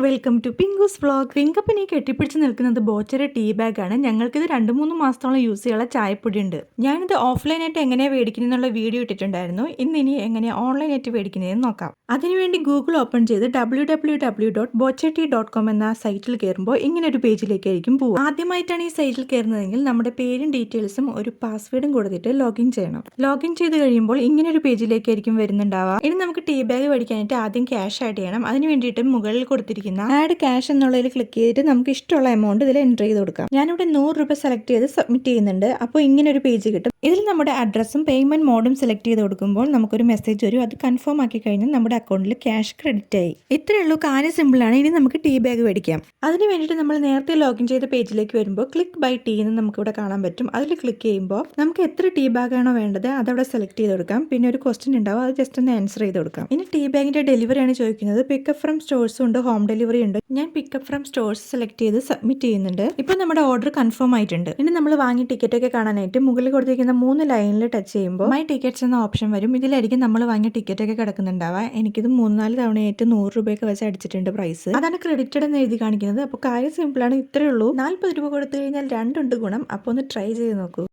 Welcome to Pinku's vlog. പിങ്കപ്പനെ കെട്ടിപ്പിടിച്ച് നിൽക്കുന്നത് ബോച്ചര tea ബാഗാണ് ഞങ്ങൾക്കിത് രണ്ട് മൂന്ന് മാസത്തോളം യൂസ് ചെയ്യാനുള്ള ചായപ്പൊടി ഉണ്ട്. ഞാനിത് ഓഫ്ലൈനായിട്ട് എങ്ങനെയാണ് മേടിക്കുന്നതെന്നുള്ള വീഡിയോ ഇട്ടിട്ടുണ്ടായിരുന്നു. ഇന്ന് ഇനി എങ്ങനെയാണ് ഓൺലൈനായിട്ട് മേടിക്കുന്നതെന്ന് നോക്കാം. അതിനുവേണ്ടി ഗൂഗിൾ ഓപ്പൺ ചെയ്ത് ഡബ്ല്യൂ ഡബ്ല്യൂ ഡബ്ല്യൂ ഡോട്ട് ബോച്ചട്ടി ഡോട്ട് കോം എന്ന സൈറ്റിൽ കയറുമ്പോൾ ഇങ്ങനെ ഒരു പേജിലേക്കായിരിക്കും പോകും ആദ്യമായിട്ടാണ് ഈ സൈറ്റിൽ കയറുന്നതെങ്കിൽ നമ്മുടെ പേരും ഡീറ്റെയിൽസും ഒരു പാസ്വേഡും കൊടുത്തിട്ട് ലോഗിൻ ചെയ്യണം. ലോഗിൻ ചെയ്ത് കഴിയുമ്പോൾ ഇങ്ങനെ ഒരു പേജിലേക്കായിരിക്കും വരുന്നുണ്ടാവുക. ഇനി നമുക്ക് ടീ ബാഗ് മേടിക്കാനായിട്ട് ആദ്യം ക്യാഷ് ആഡ് ചെയ്യണം. അതിന് വേണ്ടിയിട്ട് മുകളിൽ കൊടുത്തിരിക്കുന്ന ആഡ് ക്യാഷ് എന്നുള്ളതിൽ ക്ലിക്ക് ചെയ്തിട്ട് നമുക്ക് ഇഷ്ടമുള്ള എമൗണ്ട് ഇതിൽ എന്റർ ചെയ്ത് കൊടുക്കാം. ഞാനിവിടെ നൂറ് രൂപ സെലക്ട് ചെയ്ത് സബ്മിറ്റ് ചെയ്യുന്നുണ്ട്. അപ്പോൾ ഇങ്ങനെ ഒരു പേജ് കിട്ടും. ഇതിൽ നമ്മുടെ അഡ്രസ്സും പേയ്മെന്റ് മോഡും സെലക്ട് ചെയ്ത് കൊടുക്കുമ്പോൾ നമുക്കൊരു മെസ്സേജ് വരും. അത് കൺഫേം ആക്കി കഴിഞ്ഞാൽ നമ്മുടെ അക്കൗണ്ടിൽ ക്യാഷ് ക്രെഡിറ്റ് ആയി. ഇത്രയേ ഉള്ളൂ കാര്യം സിമ്പിളാണ് ഇനി നമുക്ക് ടീ ബാഗ് മേടിക്കാം. അതിന് വേണ്ടിയിട്ട് നമ്മൾ നേരത്തെ ലോഗിൻ ചെയ്ത പേജിലേക്ക് വരുമ്പോൾ ക്ലിക്ക് ബൈ ടീ എന്ന് നമുക്ക് ഇവിടെ കാണാൻ പറ്റും. അതിൽ ക്ലിക്ക് ചെയ്യുമ്പോൾ നമുക്ക് എത്ര ടീ ബാഗ് ആണോ വേണ്ടത് അതവിടെ സെലക്ട് ചെയ്ത് കൊടുക്കാം. പിന്നെ ഒരു ക്വസ്റ്റ്യൻ ഉണ്ടാവും. അത് ജസ്റ്റ് ഒന്ന് ആൻസർ ചെയ്ത് കൊടുക്കാം. ഇനി ടീ ബാഗിന്റെ ഡെലിവറി ആണ് ചോദിക്കുന്നത്. പിക്കപ്പ് ഫ്രം സ്റ്റോഴ്സ് ഉണ്ട് ഹോം ഡെലിവറി ഉണ്ട്. ഞാൻ പിക്കപ്പ് ഫ്രം സ്റ്റോഴ്സ് സെലക്ട് ചെയ്ത് സബ്മിറ്റ് ചെയ്യുന്നുണ്ട്. ഇപ്പൊ നമ്മുടെ ഓർഡർ കൺഫേം ആയിട്ടുണ്ട്. ഇനി നമ്മൾ വാങ്ങി ടിക്കറ്റ് ഒക്കെ കാണാനായിട്ട് മുകളിൽ കൊടുത്തിരിക്കുന്ന മൂന്ന് ലൈനിൽ ടച്ച് ചെയ്യുമ്പോൾ മൈ ടിക്കറ്റ്സ് എന്ന ഓപ്ഷൻ വരും. ഇതിലായിരിക്കും നമ്മൾ വാങ്ങിയ ടിക്കറ്റ് ഒക്കെ കിടക്കുന്നുണ്ടാവുക. എനിക്കിത് മൂന്നാൽ തവണയായിട്ട് നൂറ് രൂപയൊക്കെ വെച്ച് അടിച്ചിട്ടുണ്ട് പ്രൈസ് അതാണ് ക്രെഡിറ്റഡ് എന്ന് എഴുതി കാണിക്കുന്നത്. അപ്പോൾ കാര്യം സിമ്പിളാണ് ഇത്രയേ ഉള്ളൂ. നാൽപ്പത് രൂപ കൊടുത്തു കഴിഞ്ഞാൽ രണ്ടുണ്ട് ഗുണം. അപ്പോൾ ഒന്ന് ട്രൈ ചെയ്ത് നോക്കൂ.